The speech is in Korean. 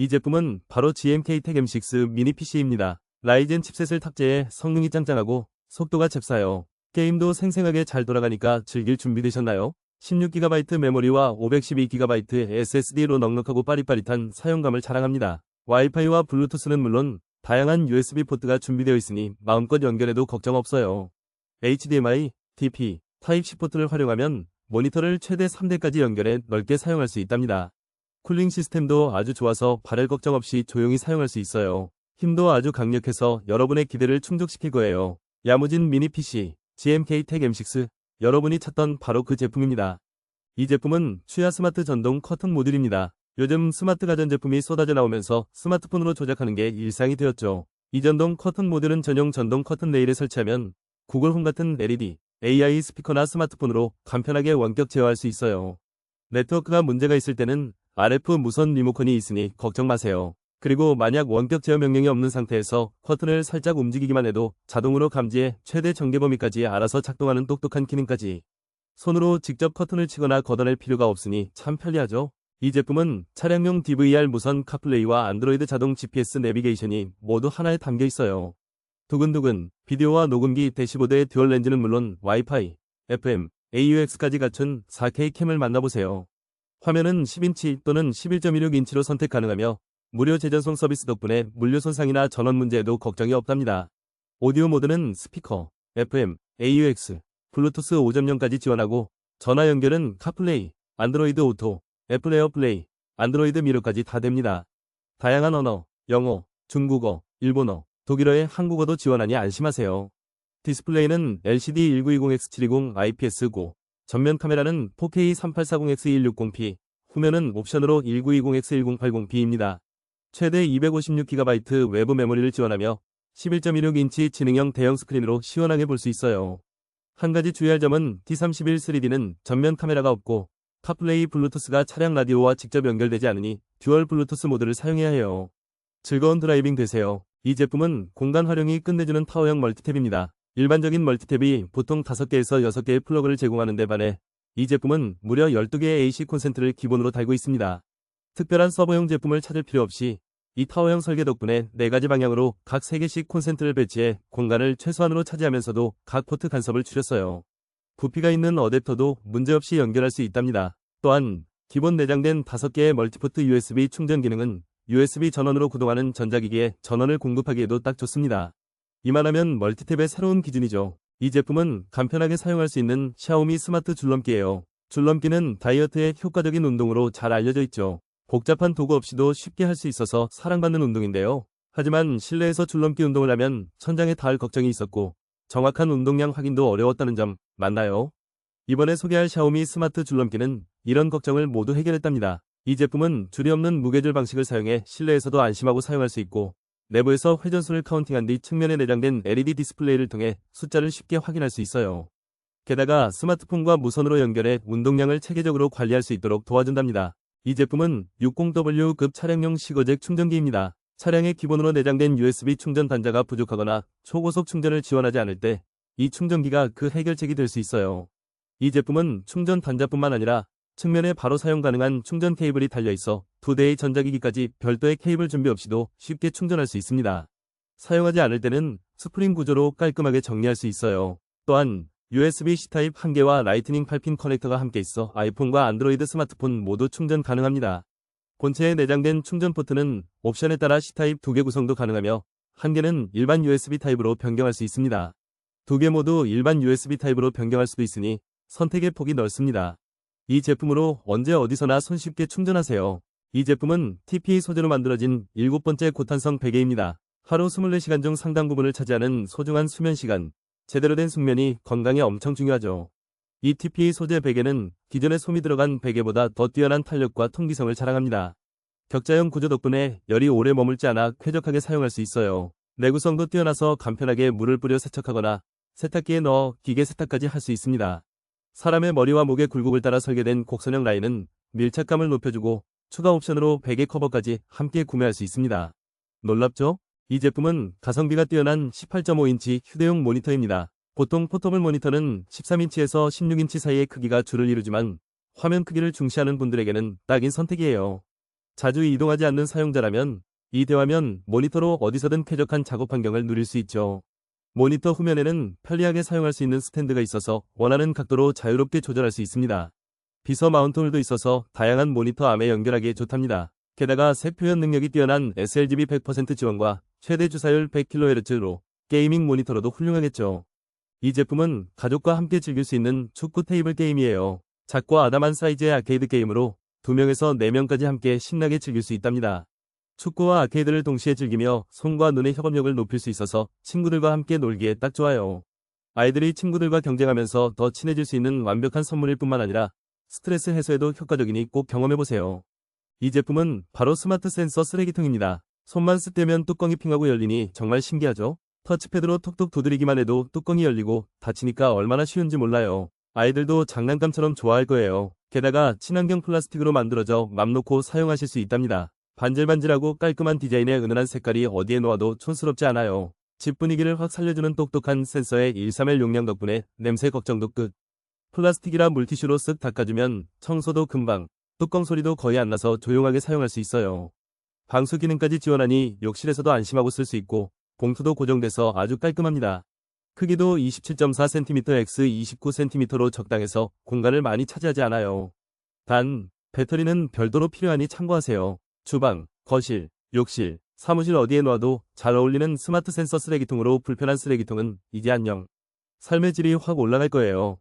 이 제품은 바로 GMK 텍 M6 미니 PC입니다. 라이젠 칩셋을 탑재해 성능이 짱짱하고 속도가 잽싸요. 게임도 생생하게 잘 돌아가니까 즐길 준비되셨나요? 16GB 메모리와 512GB SSD로 넉넉하고 빠릿빠릿한 사용감을 자랑합니다. 와이파이와 블루투스는 물론 다양한 USB 포트가 준비되어 있으니 마음껏 연결해도 걱정 없어요. HDMI, DP, 타입C 포트를 활용하면 모니터를 최대 3대까지 연결해 넓게 사용할 수 있답니다. 쿨링 시스템도 아주 좋아서 발열 걱정 없이 조용히 사용할 수 있어요. 힘도 아주 강력해서 여러분의 기대를 충족시킬 거예요. 야무진 미니 PC, GMK 텍 M6, 여러분이 찾던 바로 그 제품입니다. 이 제품은 추야 스마트 전동 커튼 모듈입니다. 요즘 스마트 가전제품이 쏟아져 나오면서 스마트폰으로 조작하는 게 일상이 되었죠. 이 전동 커튼 모듈은 전용 전동 커튼 레일에 설치하면 구글 홈 같은 LED, AI 스피커나 스마트폰으로 간편하게 원격 제어할 수 있어요. 네트워크가 문제가 있을 때는 RF 무선 리모컨이 있으니 걱정 마세요. 그리고 만약 원격 제어 명령이 없는 상태에서 커튼을 살짝 움직이기만 해도 자동으로 감지해 최대 전개 범위까지 알아서 작동하는 똑똑한 기능까지. 손으로 직접 커튼을 치거나 걷어낼 필요가 없으니 참 편리하죠. 이 제품은 차량용 DVR 무선 카플레이와 안드로이드 자동 GPS 내비게이션이 모두 하나에 담겨 있어요. 두근두근 비디오와 녹음기 대시보드의 듀얼 렌즈는 물론 와이파이, FM, AUX까지 갖춘 4K 캠을 만나보세요. 화면은 10인치 또는 11.16인치로 선택 가능하며 무료 재전송 서비스 덕분에 물류 손상이나 전원 문제에도 걱정이 없답니다. 오디오 모드는 스피커, FM, AUX, 블루투스 5.0까지 지원하고 전화 연결은 카플레이, 안드로이드 오토, 애플 에어플레이, 안드로이드 미러까지 다 됩니다. 다양한 언어, 영어, 중국어, 일본어, 독일어의 한국어도 지원하니 안심하세요. 디스플레이는 LCD 1920X720 IPS9, 전면 카메라는 4K 3840X160P, 후면은 옵션으로 1920X1080P입니다. 최대 256GB 외부 메모리를 지원하며 11.16인치 지능형 대형 스크린으로 시원하게 볼 수 있어요. 한 가지 주의할 점은 D31 3D는 전면 카메라가 없고 카플레이 블루투스가 차량 라디오와 직접 연결되지 않으니 듀얼 블루투스 모드를 사용해야 해요. 즐거운 드라이빙 되세요. 이 제품은 공간 활용이 끝내주는 타워형 멀티탭입니다. 일반적인 멀티탭이 보통 5개에서 6개의 플러그를 제공하는 데 반해 이 제품은 무려 12개의 AC 콘센트를 기본으로 달고 있습니다. 특별한 서버용 제품을 찾을 필요 없이 이 타워형 설계 덕분에 4가지 방향으로 각 3개씩 콘센트를 배치해 공간을 최소한으로 차지하면서도 각 포트 간섭을 줄였어요. 부피가 있는 어댑터도 문제없이 연결할 수 있답니다. 또한 기본 내장된 5개의 멀티포트 USB 충전 기능은 USB 전원으로 구동하는 전자기기에 전원을 공급하기에도 딱 좋습니다. 이만하면 멀티탭의 새로운 기준이죠. 이 제품은 간편하게 사용할 수 있는 샤오미 스마트 줄넘기예요. 줄넘기는 다이어트에 효과적인 운동으로 잘 알려져 있죠. 복잡한 도구 없이도 쉽게 할 수 있어서 사랑받는 운동인데요. 하지만 실내에서 줄넘기 운동을 하면 천장에 닿을 걱정이 있었고 정확한 운동량 확인도 어려웠다는 점 맞나요? 이번에 소개할 샤오미 스마트 줄넘기는 이런 걱정을 모두 해결했답니다. 이 제품은 줄이 없는 무게줄 방식을 사용해 실내에서도 안심하고 사용할 수 있고 내부에서 회전수를 카운팅한 뒤 측면에 내장된 LED 디스플레이를 통해 숫자를 쉽게 확인할 수 있어요. 게다가 스마트폰과 무선으로 연결해 운동량을 체계적으로 관리할 수 있도록 도와준답니다. 이 제품은 60W급 차량용 시거잭 충전기입니다. 차량에 기본으로 내장된 USB 충전 단자가 부족하거나 초고속 충전을 지원하지 않을 때 이 충전기가 그 해결책이 될 수 있어요. 이 제품은 충전 단자뿐만 아니라 측면에 바로 사용 가능한 충전 케이블이 달려 있어 두 대의 전자기기까지 별도의 케이블 준비 없이도 쉽게 충전할 수 있습니다. 사용하지 않을 때는 스프링 구조로 깔끔하게 정리할 수 있어요. 또한 USB-C 타입 1개와 라이트닝 8핀 커넥터가 함께 있어 아이폰과 안드로이드 스마트폰 모두 충전 가능합니다. 본체에 내장된 충전 포트는 옵션에 따라 C타입 2개 구성도 가능하며 한 개는 일반 USB 타입으로 변경할 수 있습니다. 두 개 모두 일반 USB 타입으로 변경할 수도 있으니 선택의 폭이 넓습니다. 이 제품으로 언제 어디서나 손쉽게 충전하세요. 이 제품은 TPE 소재로 만들어진 일곱 번째 고탄성 베개입니다. 하루 24시간 중 상당 부분을 차지하는 소중한 수면 시간, 제대로 된 숙면이 건강에 엄청 중요하죠. 이 TPE 소재 베개는 기존의 솜이 들어간 베개보다 더 뛰어난 탄력과 통기성을 자랑합니다. 격자형 구조 덕분에 열이 오래 머물지 않아 쾌적하게 사용할 수 있어요. 내구성도 뛰어나서 간편하게 물을 뿌려 세척하거나 세탁기에 넣어 기계 세탁까지 할 수 있습니다. 사람의 머리와 목의 굴곡을 따라 설계된 곡선형 라인은 밀착감을 높여주고 추가 옵션으로 베개 커버까지 함께 구매할 수 있습니다. 놀랍죠? 이 제품은 가성비가 뛰어난 18.5인치 휴대용 모니터입니다. 보통 포터블 모니터는 13인치에서 16인치 사이의 크기가 주를 이루지만 화면 크기를 중시하는 분들에게는 딱인 선택이에요. 자주 이동하지 않는 사용자라면 이 대화면 모니터로 어디서든 쾌적한 작업 환경을 누릴 수 있죠. 모니터 후면에는 편리하게 사용할 수 있는 스탠드가 있어서 원하는 각도로 자유롭게 조절할 수 있습니다. 비서 마운트 홀도 있어서 다양한 모니터 암에 연결하기에 좋답니다. 게다가 색 표현 능력이 뛰어난 sRGB 100% 지원과 최대 주사율 100kHz로 게이밍 모니터로도 훌륭하겠죠. 이 제품은 가족과 함께 즐길 수 있는 축구 테이블 게임이에요. 작고 아담한 사이즈의 아케이드 게임으로 2명에서 4명까지 함께 신나게 즐길 수 있답니다. 축구와 아케이드를 동시에 즐기며 손과 눈의 협업력을 높일 수 있어서 친구들과 함께 놀기에 딱 좋아요. 아이들이 친구들과 경쟁하면서 더 친해질 수 있는 완벽한 선물일 뿐만 아니라 스트레스 해소에도 효과적이니 꼭 경험해보세요. 이 제품은 바로 스마트 센서 쓰레기통입니다. 손만 쓰떼면 뚜껑이 핑하고 열리니 정말 신기하죠? 터치패드로 톡톡 두드리기만 해도 뚜껑이 열리고 닫히니까 얼마나 쉬운지 몰라요. 아이들도 장난감처럼 좋아할 거예요. 게다가 친환경 플라스틱으로 만들어져 맘 놓고 사용하실 수 있답니다. 반질반질하고 깔끔한 디자인의 은은한 색깔이 어디에 놓아도 촌스럽지 않아요. 집 분위기를 확 살려주는 똑똑한 센서의 131 용량 덕분에 냄새 걱정도 끝. 플라스틱이라 물티슈로 쓱 닦아주면 청소도 금방, 뚜껑 소리도 거의 안 나서 조용하게 사용할 수 있어요. 방수 기능까지 지원하니 욕실에서도 안심하고 쓸 수 있고 봉투도 고정돼서 아주 깔끔합니다. 크기도 27.4cm x 29cm로 적당해서 공간을 많이 차지하지 않아요. 단, 배터리는 별도로 필요하니 참고하세요. 주방, 거실, 욕실, 사무실 어디에 놔도 잘 어울리는 스마트 센서 쓰레기통으로 불편한 쓰레기통은 이제 안녕. 삶의 질이 확 올라갈 거예요.